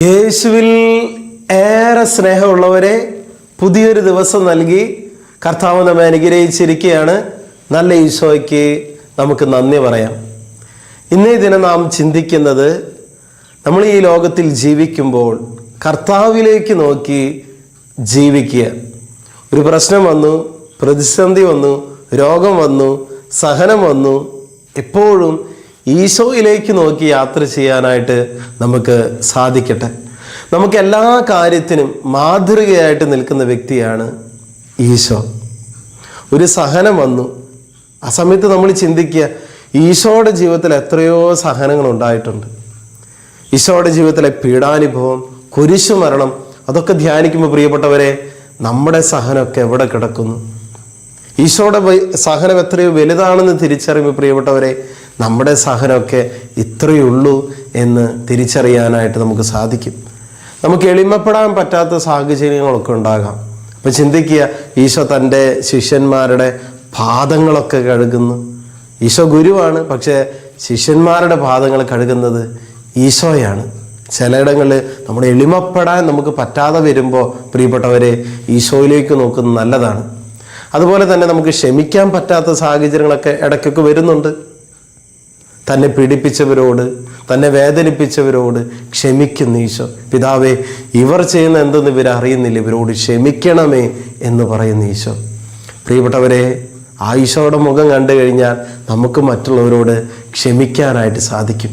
യേശുവിൽ ഏറെ സ്നേഹമുള്ളവരെ പുതിയൊരു ദിവസം നൽകി കർത്താവ് നമ്മെ അനുഗ്രഹിച്ചിരിക്കുകയാണ്. നല്ല ഈശോയ്ക്ക് നമുക്ക് നന്ദി പറയാം. ഇന്നേ ദിനം നാം ചിന്തിക്കുന്നത് നമ്മൾ ഈ ലോകത്തിൽ ജീവിക്കുമ്പോൾ കർത്താവിലേക്ക് നോക്കി ജീവിക്കുക. ഒരു പ്രശ്നം വന്നു പ്രതിസന്ധി വന്നു രോഗം വന്നു സഹനം വന്നു എപ്പോഴും ഈശോയിലേക്ക് നോക്കി യാത്ര ചെയ്യാനായിട്ട് നമുക്ക് സാധിക്കട്ടെ. നമുക്ക് എല്ലാ കാര്യത്തിനും മാതൃകയായിട്ട് നിൽക്കുന്ന വ്യക്തിയാണ് ഈശോ. ഒരു സഹനം വന്നു. ആ സമയത്ത് നമ്മൾ ചിന്തിക്കുക ഈശോയുടെ ജീവിതത്തിൽ എത്രയോ സഹനങ്ങൾ ഉണ്ടായിട്ടുണ്ട്. ഈശോയുടെ ജീവിതത്തിലെ പീഡാനുഭവം കുരിശു മരണം അതൊക്കെ ധ്യാനിക്കുമ്പോൾ പ്രിയപ്പെട്ടവരെ നമ്മുടെ സഹനമൊക്കെ എവിടെ കിടക്കുന്നു? ഈശോയുടെ സഹനം എത്രയോ വലുതാണെന്ന് തിരിച്ചറിയുമ്പോൾ പ്രിയപ്പെട്ടവരെ നമ്മുടെ സഹനമൊക്കെ ഇത്രയേ ഉള്ളൂ എന്ന് തിരിച്ചറിയാനായിട്ട് നമുക്ക് സാധിക്കും. നമുക്ക് എളിമപ്പെടാൻ പറ്റാത്ത സാഹചര്യങ്ങളൊക്കെ ഉണ്ടാകാം. അപ്പം ചിന്തിക്കുക ഈശോ തന്റെ ശിഷ്യന്മാരുടെ പാദങ്ങളൊക്കെ കഴുകുന്നു. ഈശോ ഗുരുവാണ് പക്ഷേ ശിഷ്യന്മാരുടെ പാദങ്ങൾ കഴുകുന്നത് ഈശോയാണ്. ചിലയിടങ്ങളിൽ നമ്മൾ എളിമപ്പെടാൻ നമുക്ക് പറ്റാതെ വരുമ്പോൾ പ്രിയപ്പെട്ടവരെ ഈശോയിലേക്ക് നോക്കുന്നത് നല്ലതാണ്. അതുപോലെ തന്നെ നമുക്ക് ക്ഷമിക്കാൻ പറ്റാത്ത സാഹചര്യങ്ങളൊക്കെ ഇടയ്ക്കൊക്കെ വരുന്നുണ്ട്. തന്നെ പീഡിപ്പിച്ചവരോട് തന്നെ വേദനിപ്പിച്ചവരോട് ക്ഷമിക്കുന്ന ഈശോ. പിതാവേ ഇവർ ചെയ്യുന്ന എന്തെന്ന് ഇവർ അറിയുന്നില്ല. ഇവരോട് ക്ഷമിക്കണമേ എന്ന് പറയുന്ന ഈശോ. പ്രിയപ്പെട്ടവരെ ആ ഈശോയുടെ മുഖം കണ്ടു കഴിഞ്ഞാൽ നമുക്ക് മറ്റുള്ളവരോട് ക്ഷമിക്കാനായിട്ട് സാധിക്കും.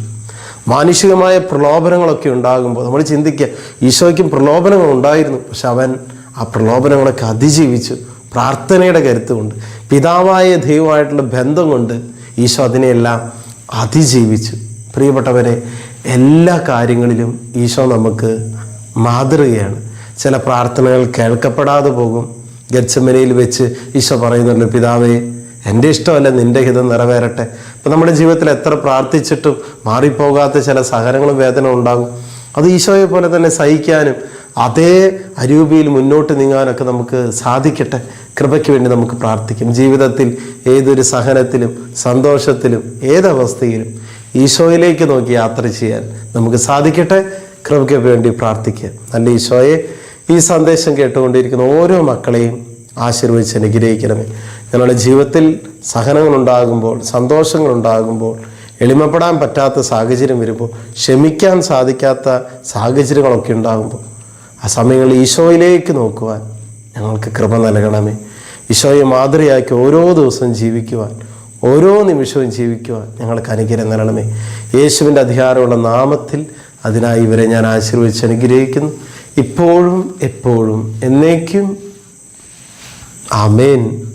മാനുഷികമായ പ്രലോഭനങ്ങളൊക്കെ ഉണ്ടാകുമ്പോൾ നമ്മൾ ചിന്തിക്കുക ഈശോയ്ക്കും പ്രലോഭനങ്ങൾ ഉണ്ടായിരുന്നു. പക്ഷെ അവൻ ആ പ്രലോഭനങ്ങളൊക്കെ അതിജീവിച്ചു. പ്രാർത്ഥനയുടെ കരുത്തുകൊണ്ട് പിതാവായ ദൈവമായിട്ടുള്ള ബന്ധം കൊണ്ട് ഈശോ അതിനെയെല്ലാം അതിജീവിച്ചു. പ്രിയപ്പെട്ടവരെ എല്ലാ കാര്യങ്ങളിലും ഈശോ നമുക്ക് മാതൃകയാണ്. ചില പ്രാർത്ഥനകൾ കേൾക്കപ്പെടാതെ പോകും. ഗച്ചമനയിൽ വെച്ച് ഈശോ പറയുന്നുണ്ട് പിതാവേ എന്റെ ഇഷ്ടമല്ല നിന്റെ ഹിതം നിറവേറട്ടെ. അപ്പം നമ്മുടെ ജീവിതത്തിൽ എത്ര പ്രാർത്ഥിച്ചിട്ടും മാറിപ്പോകാത്ത ചില സഹനങ്ങളും വേദന ഉണ്ടാകും. അത് ഈശോയെ പോലെ തന്നെ സഹിക്കാനും അതേ അരൂപിയിൽ മുന്നോട്ട് നീങ്ങാനൊക്കെ നമുക്ക് സാധിക്കട്ടെ. കൃപയ്ക്ക് വേണ്ടി നമുക്ക് പ്രാർത്ഥിക്കും. ജീവിതത്തിൽ ഏതൊരു സഹനത്തിലും സന്തോഷത്തിലും ഏതവസ്ഥയിലും ഈശോയിലേക്ക് നോക്കി യാത്ര ചെയ്യാൻ നമുക്ക് സാധിക്കട്ടെ. കൃപയ്ക്ക് വേണ്ടി പ്രാർത്ഥിക്കുക. നല്ല ഈശോയെ ഈ സന്ദേശം കേട്ടുകൊണ്ടിരിക്കുന്ന ഓരോ മക്കളെയും ആശീർവദിച്ച് അനുഗ്രഹിക്കണമേ. ഞങ്ങളുടെ ജീവിതത്തിൽ സഹനങ്ങളുണ്ടാകുമ്പോൾ സന്തോഷങ്ങളുണ്ടാകുമ്പോൾ എളിമപ്പെടാൻ പറ്റാത്ത സാഹചര്യം വരുമ്പോൾ ക്ഷമിക്കാൻ സാധിക്കാത്ത സാഹചര്യങ്ങളൊക്കെ ഉണ്ടാകുമ്പോൾ ആ സമയങ്ങളിൽ ഈശോയിലേക്ക് നോക്കുവാൻ ഞങ്ങൾക്ക് കൃപ നൽകണമേ. ഈശോയെ മാതൃയാക്കി ഓരോ ദിവസവും ജീവിക്കുവാൻ ഓരോ നിമിഷവും ജീവിക്കുവാൻ ഞങ്ങൾക്ക് അനുഗ്രഹം നൽകണമേ. യേശുവിന്റെ അധികാരമുള്ള നാമത്തിൽ അതിനായി ഇവരെ ഞാൻ ആശീർവദിച്ച് അനുഗ്രഹിക്കുന്നു. ഇപ്പോഴും എപ്പോഴും എന്നേക്കും. ആമേൻ.